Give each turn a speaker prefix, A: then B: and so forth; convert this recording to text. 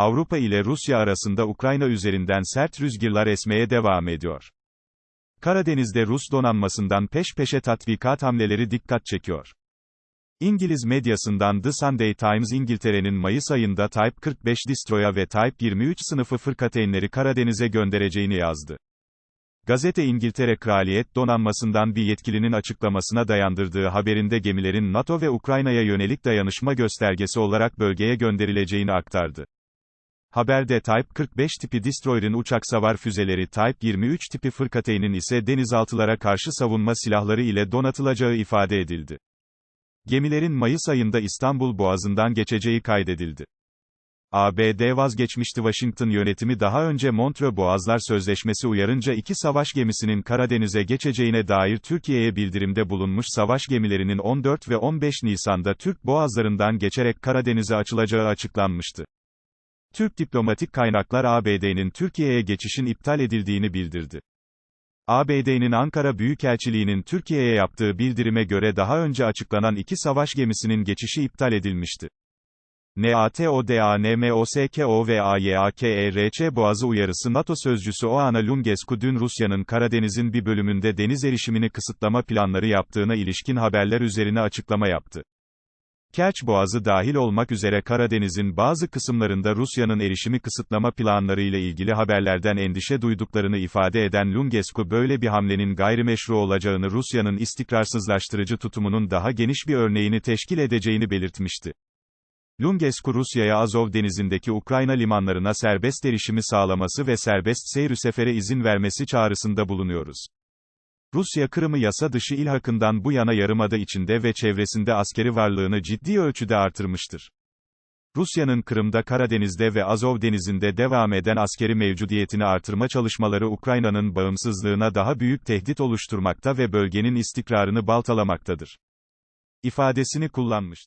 A: Avrupa ile Rusya arasında Ukrayna üzerinden sert rüzgarlar esmeye devam ediyor. Karadeniz'de Rus donanmasından peş peşe tatbikat hamleleri dikkat çekiyor. İngiliz medyasından The Sunday Times İngiltere'nin Mayıs ayında Type 45 Destroyer ve Type 23 sınıfı fırkateynleri Karadeniz'e göndereceğini yazdı. Gazete İngiltere Kraliyet Donanması'ndan bir yetkilinin açıklamasına dayandırdığı haberinde gemilerin NATO ve Ukrayna'ya yönelik dayanışma göstergesi olarak bölgeye gönderileceğini aktardı. Haberde Type 45 tipi Destroyer'ın uçak savar füzeleri Type 23 tipi fırkateynin ise denizaltılara karşı savunma silahları ile donatılacağı ifade edildi. Gemilerin Mayıs ayında İstanbul Boğazı'ndan geçeceği kaydedildi. ABD vazgeçmişti Washington yönetimi daha önce Montreux Boğazlar Sözleşmesi uyarınca iki savaş gemisinin Karadeniz'e geçeceğine dair Türkiye'ye bildirimde bulunmuş savaş gemilerinin 14 ve 15 Nisan'da Türk boğazlarından geçerek Karadeniz'e açılacağı açıklanmıştı. Türk diplomatik kaynaklar ABD'nin Türkiye'ye geçişin iptal edildiğini bildirdi. ABD'nin Ankara Büyükelçiliği'nin Türkiye'ye yaptığı bildirime göre daha önce açıklanan iki savaş gemisinin geçişi iptal edilmişti. NATO-DANMOSKO ve AYAKERÇ Boğazı uyarısı NATO sözcüsü Oana Lungescu dün Rusya'nın Karadeniz'in bir bölümünde deniz erişimini kısıtlama planları yaptığına ilişkin haberler üzerine açıklama yaptı. Kerç Boğazı dahil olmak üzere Karadeniz'in bazı kısımlarında Rusya'nın erişimi kısıtlama planları ile ilgili haberlerden endişe duyduklarını ifade eden Lungescu böyle bir hamlenin gayrimeşru olacağını Rusya'nın istikrarsızlaştırıcı tutumunun daha geniş bir örneğini teşkil edeceğini belirtmişti. Lungescu Rusya'ya Azov denizindeki Ukrayna limanlarına serbest erişimi sağlaması ve serbest seyir sefere izin vermesi çağrısında bulunuyoruz. Rusya Kırım'ı yasa dışı ilhakından bu yana yarımada içinde ve çevresinde askeri varlığını ciddi ölçüde artırmıştır. Rusya'nın Kırım'da Karadeniz'de ve Azov denizinde devam eden askeri mevcudiyetini artırma çalışmaları Ukrayna'nın bağımsızlığına daha büyük tehdit oluşturmakta ve bölgenin istikrarını baltalamaktadır. ifadesini kullanmış.